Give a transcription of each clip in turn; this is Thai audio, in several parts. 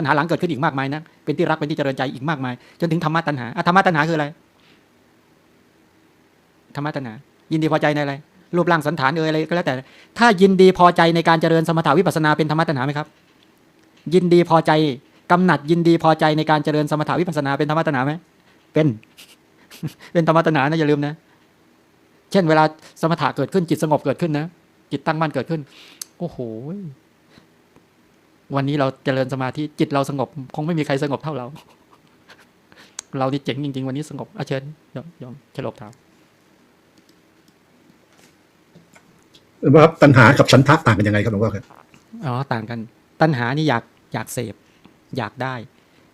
ตัณหาหลังเกิดขึ้นอีกมากมายนะเป็นที่รักเป็นที่เจริญใจอีกมากมาย จนถึงธรรมะตัณหาอะธรรมะตัณหาคืออะไรธรรมะตัณหา ยินดีพอใจในอะไรรูปร่างสันฐานเอ่ยอะไรก็แล้วแต่ ถ้ายินดีพอใจในการเจริญสมถาวิปัสสนาเป็นธรรมะตัณหาไหมครับ ยินดีพอใจกำหนัดยินดีพอใจในการเจริญสมถาวิปัสสนาเป็นธรรมะตัณหาไหมเป็น เป็นธรรมะตัณหานะอย่าลืมนะ เช่น เวลาสมถะเกิดขึ้นจิตสงบเกิดขึ้นนะจิตตั้งมั่นเกิดขึ้นโอ้โห วันนี้เราเจริญสมาธิจิตเราสงบ คงไม่มีใครสงบเท่าเรา เรานี่เจ๋งจริง ๆ วันนี้สงบอาเชิญยอมยอมเฉลบเท้าว่าตัณหากับฉันทะต่างกันยังไงครับหลวงพ่อครับอ๋อต่างกัน ตัณหานี่อยากอยากเสพ อยากได้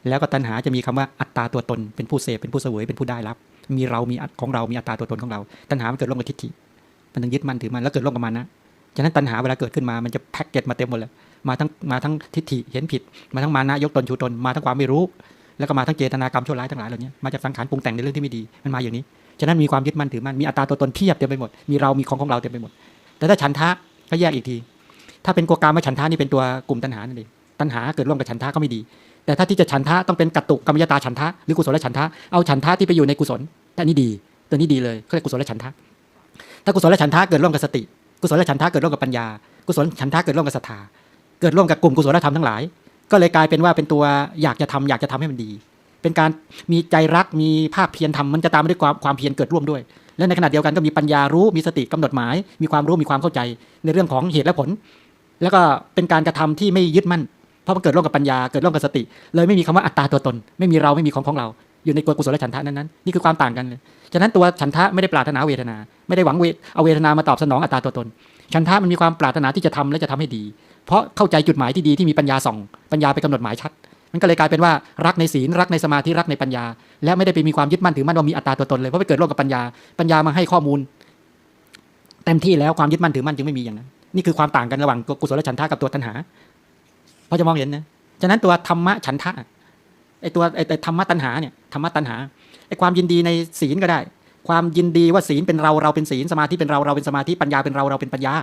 แล้วก็ตัณหาจะมีคำว่าอัตตาตัวตน เป็นผู้เสพเป็นผู้เสวยเป็นผู้ได้รับ มีเรามีอัตของเรามีอัตตาตัวตนของเรา ตัณหามันเกิดร่วมกับทิฏฐิมันถึงยึดมั่นถือมันแล้วเกิดร่วมกับมันนะฉะนั้นตัณหาเวลาเกิดขึ้นมามันจะแพ็กเกจมาเต็มหมดเลย มาทั้งมาทั้งทิฏฐิเห็นผิด มาทั้งมานะยกตนชูตนมาทั้งความไม่รู้ แล้วก็มาทั้งเจตนากรรมชั่วร้ายทั้งหลายเหล่านี้มาจากสังขารปรุงแต่งในเรื่องที่ไม่ดีมันมาอย่างนี้ฉะนั้นมีความยึดมั่นถือมั่นมีอัตตาตัวตนเพียบเต็มไปหมดมีเรามีของของเราเต็มไปหมด แต่ถ้าฉันทะก็แยกอีกที ถ้าเป็นกัวกามฉันทะนี่เป็นตัวกลุ่มตัณหานั่นเองตัณหาเกิดร่วมกับฉันทะก็ไม่ดี แต่ถ้าที่จะฉันทะต้องเป็นกัตตุกรรมยตาฉันทะหรือกุศลฉันทะเอาฉันทะที่ไปอยู่ในกุศลแต่นี่ดีตัวนี้ดีเลยเขาเรียกกุศลฉันทะถ้ากุศลฉันทะเกิดร่วมกับสติ กุศลฉันทะเกิดร่วมกับปัญญา กุศลฉันทะเกิดร่วมกับศรัทธา เกิดร่วมกับกลุ่มกุศลธรรมทั้งหลาย ก็เลยกลายเป็นว่าเป็นตัวอยากจะทำอยากจะทำให้มันดี เป็นการมีใจรักมีภาคเพียรทำมันจะตามมาด้วยความความเพียรเกิดร่วมด้วย และในขณะเดียวกันก็มีปัญญารู้มีสติกำหนดหมาย มีความรู้มีความเข้าใจในเรื่องของเหตุและผล แล้วก็เป็นการกระทำที่ไม่ยึดมั่นเพราะมันเกิดร่วมกับปัญญาเกิดร่วมกับสติ เลยไม่มีคำว่าอัตตาตัวตน ไม่มีเราไม่มีของของเราอยู่ในกุศลฉันทะนั้นๆนี่คือความต่างกันเลยฉะนั้นตัวฉันทะไม่ได้ปรารถนาเวทนา ไม่ได้หวังเวเอาเวทนามาตอบสนองอัตตาตัวตน ฉันทะมันมีความปรารถนาที่จะทำและจะทำให้ดี เพราะเข้าใจจุดหมายที่ดีที่มีปัญญาส่องปัญญาไปกำหนดหมายชัด มันก็เลยกลายเป็นว่ารักในศีลรักในสมาธิรักในปัญญา และไม่ได้ไปมีความยึดมั่นถือมั่นว่ามีอัตตาตัวตนเลยเพราะไปเกิดร่วมกับปัญญาปัญญามาให้ข้อมูลเต็มที่แล้วความยึดมั่นถือมั่นจึงไม่มีอย่างนั้นนี่คือความต่างกันระหว่างตัวกุศลฉันทะกับตัวตัณหาพอจะมองเห็นนะฉะนั้นตัวธรรมะฉันทะไอตัวไอไอธรรมะตัณหาเนี่ยธรรมะตัณหาไอความยินดีในศีลก็ได้ ความยินดีว่าศีลเป็นเราเราเป็นศีลสมาธิเป็นเราเราเป็นสมาธิปัญญาเป็นเราเราเป็นปัญญา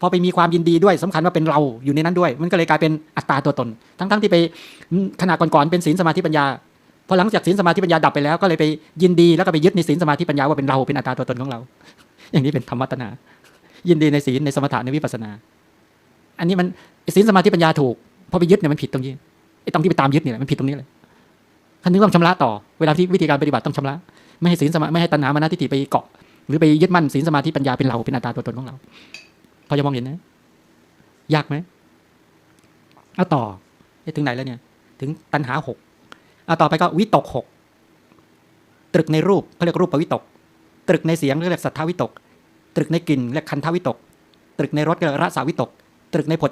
พอไปมีความยินดีด้วยสำคัญว่าเป็นเราอยู่ในนั้นด้วย มันก็เลยกลายเป็นอัตตาตัวตน ทั้งๆที่ไปขณะก่อนๆเป็นศีลสมาธิปัญญาพอหลังจากศีลสมาธิปัญญาดับไปแล้วก็เลยไปยินดีแล้วก็ไปยึดในศีลสมาธิปัญญาว่าเป็นเราเป็นอัตตาตัวตนของเรา อย่างนี้เป็นธรรมะตัณหายินดีในศีลในสมถะในวิปัสนา อันนี้มันศีลสมาธิปัญญาถูกพอไปยึดเนี่ยมันผิดตรงนี้ไอ้ตรงที่ไปตามยึดเนี่ยมันผิดตรงนี้เลยท่านนึกต้องชำระต่อเวลาที่วิธีการปฏิบัติต้องชำระ ไม่ให้ศีลสมาไม่ให้ตัณหามานะทิฏฐิไปเกาะ หรือไปยึดมั่นศีลสมาธิปัญญาเป็นเราเป็นอัตตาตัวตนของเรา พอจะมองเห็นนะยากไหมเอาต่อถึงไหนแล้วเนี่ย ถึงตัณหาหกเอาต่อไปก็วิตกหกตรึกในรูปเขาเรียกรูปปวิตก ตรึกในเสียงเรียกสัทธาวิตก ตรึกในกลิ่นเรียกคันธวิตก ตรึกในรสเรียกรสาวิตก ตรึกในผล